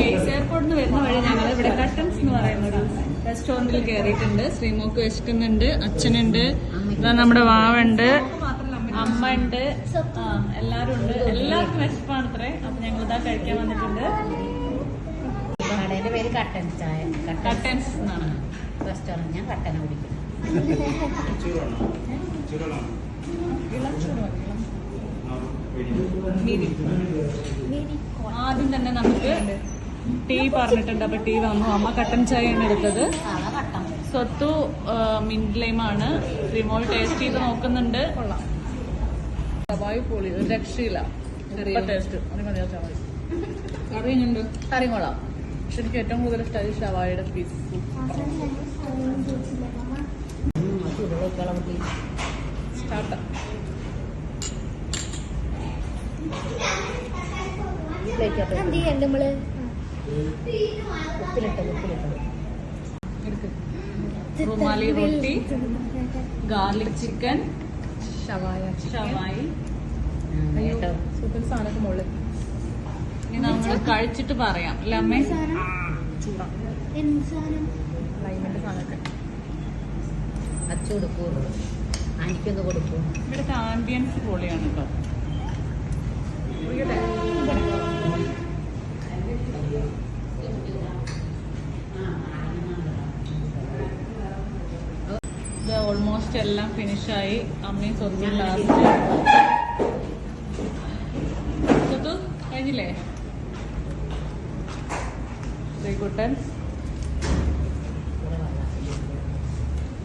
എയർപോർട്ടിൽ നിന്ന് വരുന്ന വഴി ഞങ്ങൾ ഇവിടെ കട്ടൻസ് എന്ന് പറയുന്ന ഒരു റെസ്റ്റോറന്റിൽ കയറിയിട്ടുണ്ട് ശ്രീമോക്ക് വിശക്കുന്നുണ്ട് അച്ഛനുണ്ട് നമ്മുടെ വാവുണ്ട് അമ്മ ഉണ്ട് ആ എല്ലാരും ഉണ്ട് എല്ലാവർക്കും വിശപ്പാണ് അത്രേ അപ്പൊ ഞങ്ങൾ ഇതാ കഴിക്കാൻ വന്നിട്ടുണ്ട്. കടയുടെ പേര് കട്ടൻ ചായ. കട്ടൻസ് എന്നാണ്. റെസ്റ്റോറന്റ്. ഞാൻ കട്ടന കുടിക്കും. ആദ്യം തന്നെ നമുക്ക് ടീ പറഞ്ഞിട്ടുണ്ട്. അപ്പൊ ടീ വന്നു. അമ്മ കട്ടൻ ചായയാണ് എടുത്തത്. സ്വത്തു മിന്റ് ലൈമാണ് റിമോൾ ടേസ്റ്റ് ചെയ്ത് നോക്കുന്നുണ്ട്. പൊളി. ഒരു രക്ഷയില്ല. ടേസ്റ്റ് കറി കൊള്ളാം. പക്ഷെ എനിക്ക് ഏറ്റവും കൂടുതൽ ഇഷ്ടം ഈ ഷവായുടെ പീസ് സ്റ്റാർട്ട്. പ്ലേറ്റ് നമ്മൾ ഉപ്പിലിട്ട് ഉപ്പിലിട്ട് റുമാലി റൊട്ടി ഗാർലിക് ചിക്കൻ ഷവായ ഷവായി. സൂപ്പർ സാധനമൊക്കെ മുകളിൽ ഇനി നമ്മൾ കഴിച്ചിട്ട് പറയാം. അല്ലേ അമ്മേ? ലൈമിന്റെ സാധനമൊക്കെ. അച്ചു കൊടുക്കൂ എനിക്കൊന്ന് കൊടുക്കൂ. ഇവിടുത്തെ ആംബിയൻസ് പൊളിയാണ് കേട്ടോ ഇത് ഓൾമോസ്റ്റ് എല്ലാം ഫിനിഷായി അമ്മയും സ്വന്തം ലാസ്റ്റ് കഴിഞ്ഞില്ലേ? ശ്രീകുട്ടൻ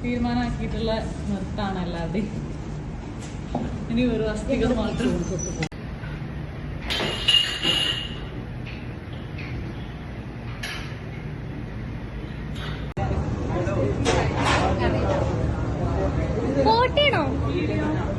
തീരുമാനമാക്കിയിട്ടുള്ള നിർത്താണ് അല്ലാതെ ഇനി ഒരു അസ്ഥികൾ മാത്രം. video.